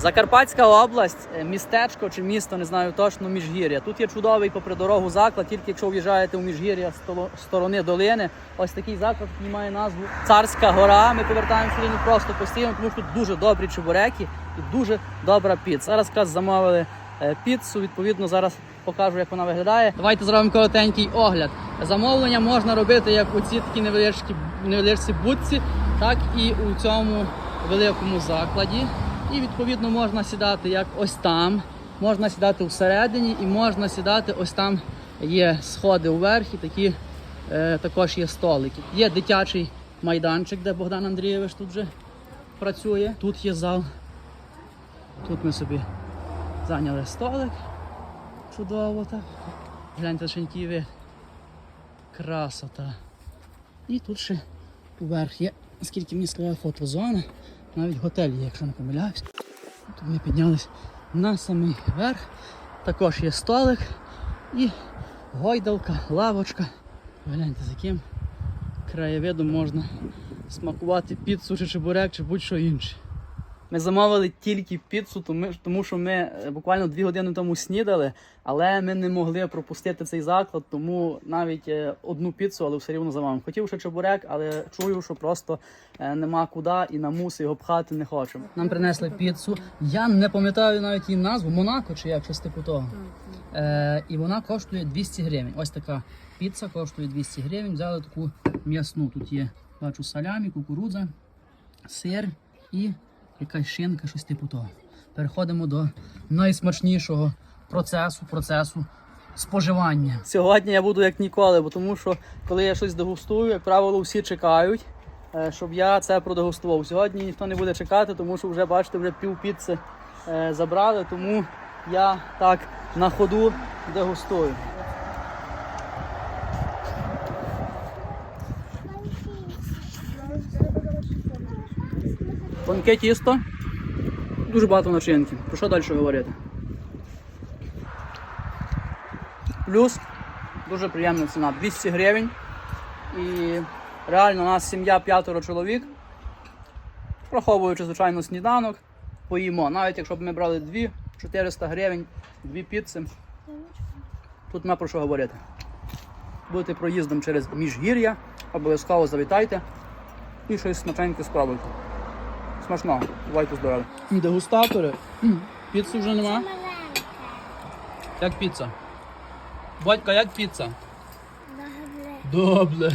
Закарпатська область, е, містечко чи місто, не знаю точно, міжгір'я. Тут є чудовий попри дорогу заклад, тільки якщо в'їжджаєте у міжгір'я з сторони долини. Ось такий заклад який має назву Царська гора. Ми повертаємо сюди не просто постійно, тому що тут дуже добрі чебуреки і дуже добра піца. Зараз якраз замовили е, піцу. Відповідно, зараз покажу, як вона виглядає. Давайте зробимо коротенький огляд. Замовлення можна робити як у ці такі невеличкі невеличкі будці, так і у цьому великому закладі. І відповідно можна сідати як ось там, можна сідати всередині і можна сідати ось там. Є сходи вверх і такі е, також є столики. Є дитячий майданчик, де Богдан Андрійович тут вже працює. Тут є зал. Тут ми собі зайняли столик. Чудово так. Гляньте, який. Красота. І тут ще вверх є, скільки мені сказали, фотозона. Навіть готель є, якщо не помиляюсь. Тут ми піднялись на самий верх. Також є столик і гойдалка, лавочка. Гляньте, з яким краєвидом можна смакувати піцу чи чебурек, чи будь-що інше. Ми замовили тільки піцу, тому, тому що ми е, буквально дві години тому снідали, але ми не могли пропустити цей заклад, тому навіть е, одну піцу, але все рівно замовимо. Хотів ще чебурек, але чую, що просто е, нема куди і на муси його пхати не хочемо. Нам принесли піцу. Я не пам'ятаю навіть її назву, Монако чи як щось типу того. Е, і вона коштує 200 гривень. Ось така піца коштує 200 гривень. Взяли таку м'ясну. Тут є, бачу, салямі, кукурудза, сир і якась шинка, щось типу того. Переходимо до найсмачнішого процесу, процесу споживання. Сьогодні я буду як ніколи, бо тому що коли я щось дегустую, як правило, всі чекають, е, щоб я це продегустував. Сьогодні ніхто не буде чекати, тому що вже бачите, вже пів піци е, забрали, тому я так на ходу дегустую. Тонке тісто, дуже багато начинки. Про що далі говорити? Плюс дуже приємна ціна 200 гривень. І реально у нас сім'я п'ятеро чоловік. Враховуючи, звичайно, сніданок, поїмо. Навіть якщо б ми брали дві 400 гривень, дві піци. Тут нема про що говорити. Будете проїздом через міжгір'я, обов'язково завітайте і щось смачненьке спробуйте. Смачного, бувайте здорові. Дегустатори. Піцу вже нема. Як піца? Батька, як піца? Добре. Добре.